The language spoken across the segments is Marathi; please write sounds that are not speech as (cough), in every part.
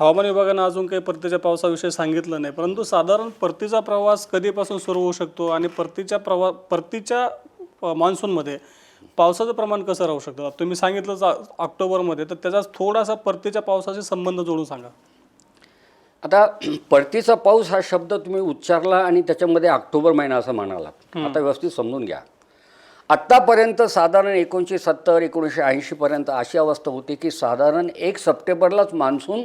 हवामान विभागानं अजून काही परतीच्या पावसाविषयी सांगितलं नाही परंतु साधारण परतीचा प्रवास कधीपासून सुरू होऊ शकतो आणि परतीच्या प्रवा परतीच्या मान्सूनमध्ये पावसाचं प्रमाण कसं राहू शकतं? तुम्ही सांगितलंच आ- ऑक्टोबरमध्ये तर त्याचा थोडासा परतीच्या पावसाशी संबंध जोडून सांगा. आता परतीचा पाऊस हा शब्द तुम्ही उच्चारला आणि त्याच्यामध्ये ऑक्टोबर महिना असं म्हणाला आता व्यवस्थित समजून घ्या. आत्तापर्यंत साधारण एकोणीसशे सत्तर एकोणीसशे ऐंशीपर्यंत अशी अवस्था होती की साधारण एक सप्टेंबरलाच मान्सून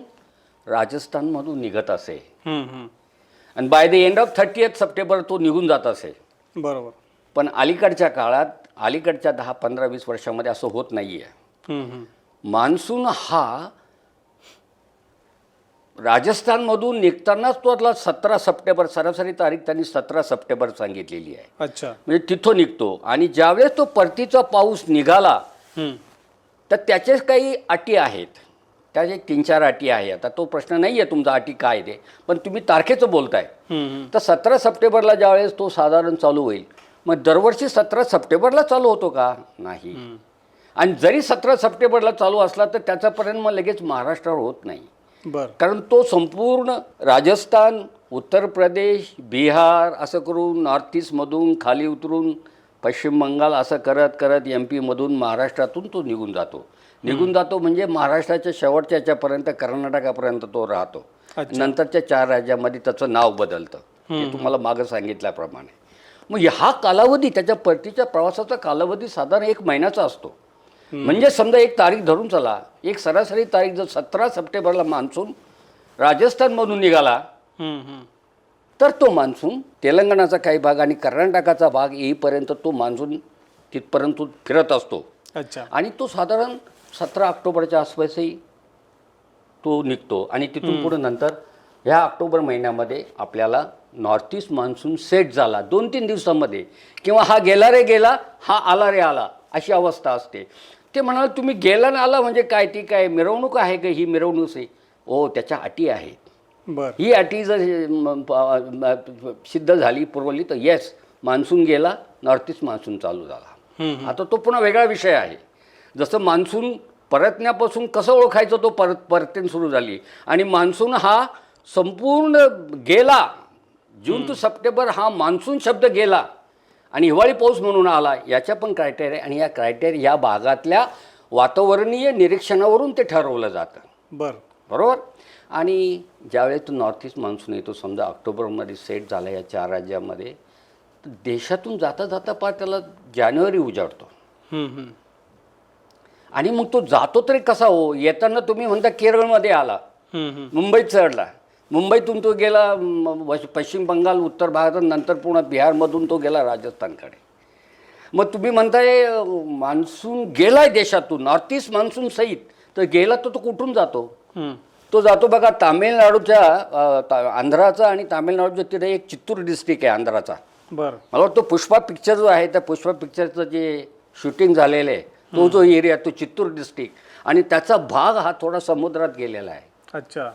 राजस्थानमधून निघत असे. आणि by the end of thirty September तो निघून जात असे. बरोबर. पण अलीकडच्या काळात अलीकडच्या दहा पंधरा वीस वर्षामध्ये असं होत नाही आहे. मान्सून हा राजस्थानमधून निघतानाच तो आपला सतरा सप्टेंबर सरासरी तारीख त्यांनी सतरा सप्टेंबर सांगितलेली आहे. अच्छा. म्हणजे तिथं निघतो. आणि ज्यावेळेस तो परतीचा पाऊस निघाला. तर त्याचेच काही अटी आहेत. त्याचे तीन चार अटी आहे. आता तो प्रश्न नाही आहे तुमचा अटी काय ते. पण तुम्ही तारखेचं बोलताय. तर सतरा सप्टेंबरला ज्यावेळेस तो साधारण चालू होईल मग दरवर्षी सतरा सप्टेंबरला चालू होतो का? नाही. आणि जरी सतरा सप्टेंबरला चालू असला तर त्याचा परिणाम मग लगेच महाराष्ट्रावर होत नाही. बरं. कारण तो संपूर्ण राजस्थान उत्तर प्रदेश बिहार असं करून नॉर्थ ईस्टमधून खाली उतरून पश्चिम बंगाल असं करत करत एम पीमधून महाराष्ट्रातून तो निघून जातो. निघून जातो म्हणजे महाराष्ट्राच्या शेवटच्या याच्यापर्यंत कर्नाटकापर्यंत तो राहतो. नंतरच्या चार राज्यामध्ये त्याचं नाव बदलतं तुम्हाला मागं सांगितल्याप्रमाणे. मग हा कालावधी त्याच्या परतीच्या प्रवासाचा कालावधी साधारण एक महिन्याचा असतो. म्हणजे समजा एक तारीख धरून चला एक सरासरी तारीख जर सतरा सप्टेंबरला मान्सून राजस्थानमधून निघाला. तर तो मान्सून तेलंगणाचा काही भाग आणि कर्नाटकाचा भाग येईपर्यंत तो मान्सून तिथपर्यंत फिरत असतो. अच्छा. आणि तो साधारण सतरा ऑक्टोबरच्या आसपासही तो निघतो. आणि तिथून पुढे नंतर ह्या ऑक्टोबर महिन्यामध्ये आपल्याला नॉर्थ ईस्ट मान्सून सेट झाला. दोन तीन दिवसामध्ये. किंवा हा गेला रे गेला हा आला रे आला अशी अवस्था असते. ते म्हणाल तुम्ही गेला ना आला म्हणजे काय? ती काय मिरवणूक आहे का? ही मिरवणूक आहे ओ त्याच्या अटी आहेत बरं. ही अटी जर सिद्ध झाली पुरवली तर येस मान्सून गेला नॉर्थ ईस्ट मान्सून चालू झाला. आता तो पुन्हा वेगळा विषय आहे. जसं मान्सून परतण्यापासून कसं ओळखायचं तो परत परतीन सुरू झाली. आणि मान्सून हा संपूर्ण गेला. जून टू सप्टेंबर हा मान्सून शब्द गेला. आणि हिवाळी पाऊस म्हणून आला. याच्या पण क्रायटेरिया आणि या क्रायटेरिया या भागातल्या वातावरणीय निरीक्षणावरून ते ठरवलं जातं. बरं. बरोबर? आणि ज्यावेळेस तो नॉर्थ ईस्ट मान्सून येतो समजा ऑक्टोबरमध्ये सेट झाला या चार राज्यामध्ये तर देशातून जाता जाता पार त्याला जानेवारी उजाडतो. आणि मग तो जातो तरी कसा हो? येताना तुम्ही म्हणता केरळमध्ये आला. मुंबईत चढला. मुंबईतून तो गेला पश्चिम बंगाल उत्तर भारतात नंतर पुन्हा बिहारमधून तो गेला राजस्थानकडे. मग तुम्ही म्हणताय मान्सून गेलाय देशातून नॉर्थ ईस्ट मान्सून सहित. तर गेला तर तो कुठून जातो. तो जातो बघा तामिळनाडूच्या आंध्राचा आणि तामिळनाडूच्या तिथे एक चित्तूर डिस्ट्रिक्ट आहे आंध्राचा. बरं. मला वाटतं पुष्पा पिक्चर जो आहे त्या पुष्पा पिक्चरचं जे शूटिंग झालेलं आहे तो जो एरिया तो चित्तूर डिस्ट्रिक्ट आणि त्याचा भाग हा थोडा समुद्रात गेलेला आहे. अच्छा.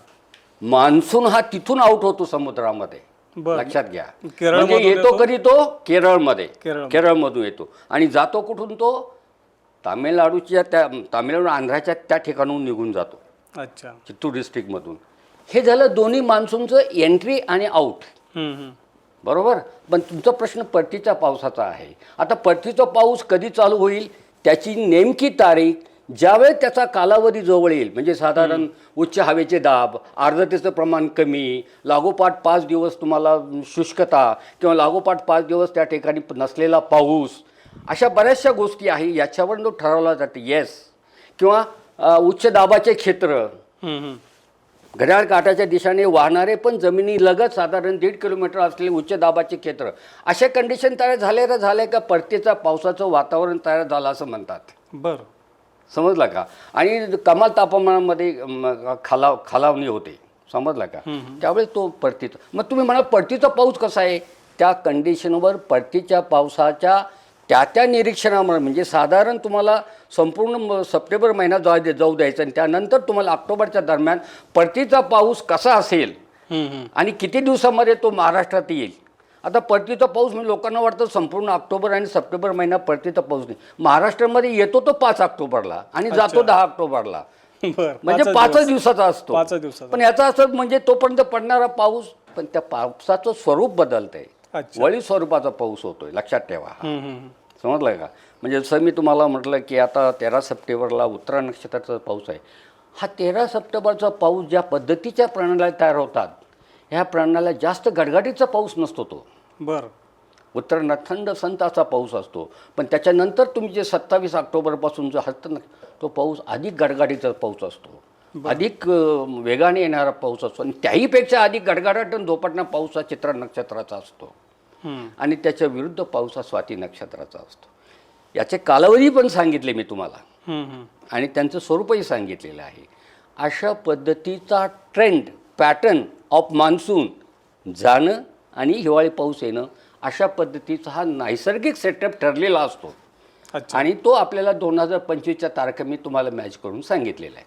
मान्सून हा तिथून आउट होतो समुद्रामध्ये. लक्षात घ्या. म्हणजे येतो? कधी तो? केरळमध्ये. केरळ. केरळमधून येतो. आणि जातो कुठून तो? तामिळनाडूच्या त्या तामिळनाडू आंध्राच्या त्या ठिकाणून निघून जातो. अच्छा. चित्तूर डिस्ट्रिक्टमधून हे झालं दोन्ही मान्सूनचं एंट्री आणि आऊट. बरोबर? पण तुमचा प्रश्न परतीच्या पावसाचा आहे. आता परतीचा पाऊस कधी चालू होईल? त्याची नेमकी तारीख ज्यावेळेस त्याचा कालावधी जवळ येईल म्हणजे साधारण उच्च हवेचे दाब आर्द्रतेचं प्रमाण कमी लागोपाठ पाच दिवस तुम्हाला शुष्कता किंवा लागोपाठ पाच दिवस त्या ठिकाणी नसलेला पाऊस अशा बऱ्याचशा गोष्टी आहे याच्यावर तो ठरवला जाते. येस किंवा उच्च दाबाचे क्षेत्र. घड्याळ काठाच्या दिशेने वाहणारे पण जमिनीलगत साधारण दीड किलोमीटर असलेले उच्च दाबाचे क्षेत्र. अशा कंडिशन तयार झाले तर झाले का परतीचा पावसाचं वातावरण तयार झालं असं म्हणतात. बरं. समजलं का? आणि कमाल तापमानामध्ये खालाव खालावणी होते. समजलं का? त्यावेळेस तो परतीचा मग तुम्ही म्हणा परतीचा पाऊस कसा आहे? त्या कंडिशनवर परतीच्या पावसाच्या त्या त्या निरीक्षणामुळे म्हणजे साधारण तुम्हाला संपूर्ण म- सप्टेंबर महिना जाऊ दे जाऊ द्यायचा आणि त्यानंतर तुम्हाला ऑक्टोबरच्या दरम्यान परतीचा पाऊस कसा असेल. आणि किती दिवसामध्ये तो महाराष्ट्रात येईल? आता परतीचा पाऊस म्हणजे लोकांना वाटतं संपूर्ण ऑक्टोबर आणि सप्टेंबर महिना परतीचा पाऊस नाही. महाराष्ट्रामध्ये येतो तो पाच ऑक्टोबरला आणि जातो दहा ऑक्टोबरला. (laughs) बर म्हणजे पाचच दिवसाचा असतो. पण याचा असं म्हणजे तोपर्यंत पडणारा पाऊस पण त्या पावसाचं स्वरूप बदलतंय. वळी स्वरूपाचा पाऊस होतोय लक्षात ठेवा. समजलं का? म्हणजे जसं मी तुम्हाला म्हटलं की आता तेरा सप्टेंबरला उत्तरा नक्षत्राचा पाऊस आहे. हा तेरा सप्टेंबरचा पाऊस ज्या पद्धतीच्या प्रणाल्या तयार होतात ह्या प्रणाल्या जास्त गडगडीचा पाऊस नसतो तो. बर. उत्तरायणात थंड संत असा पाऊस असतो. पण त्याच्यानंतर तुम्ही जे सत्तावीस ऑक्टोबरपासून जो हस्त तो पाऊस अधिक गडगडीचा पाऊस असतो. अधिक वेगाने येणारा पाऊस असतो. आणि त्याहीपेक्षा अधिक गडगडाट आणि पाऊस हा चित्रा नक्षत्राचा असतो. आणि त्याच्या विरुद्ध पाऊस हा स्वाती नक्षत्राचा असतो. याचे कालावधी पण सांगितले मी तुम्हाला. आणि त्यांचं स्वरूपही सांगितलेलं आहे. अशा पद्धतीचा ट्रेंड पॅटर्न ऑफ मान्सून जाणं आणि हिवाळी पाऊस येणं अशा पद्धतीचा हा नैसर्गिक सेटअप ठरलेला असतो. आणि तो आपल्याला दोन हजार पंचवीसच्या तारखा मी तुम्हाला मॅच करून सांगितलेला आहे.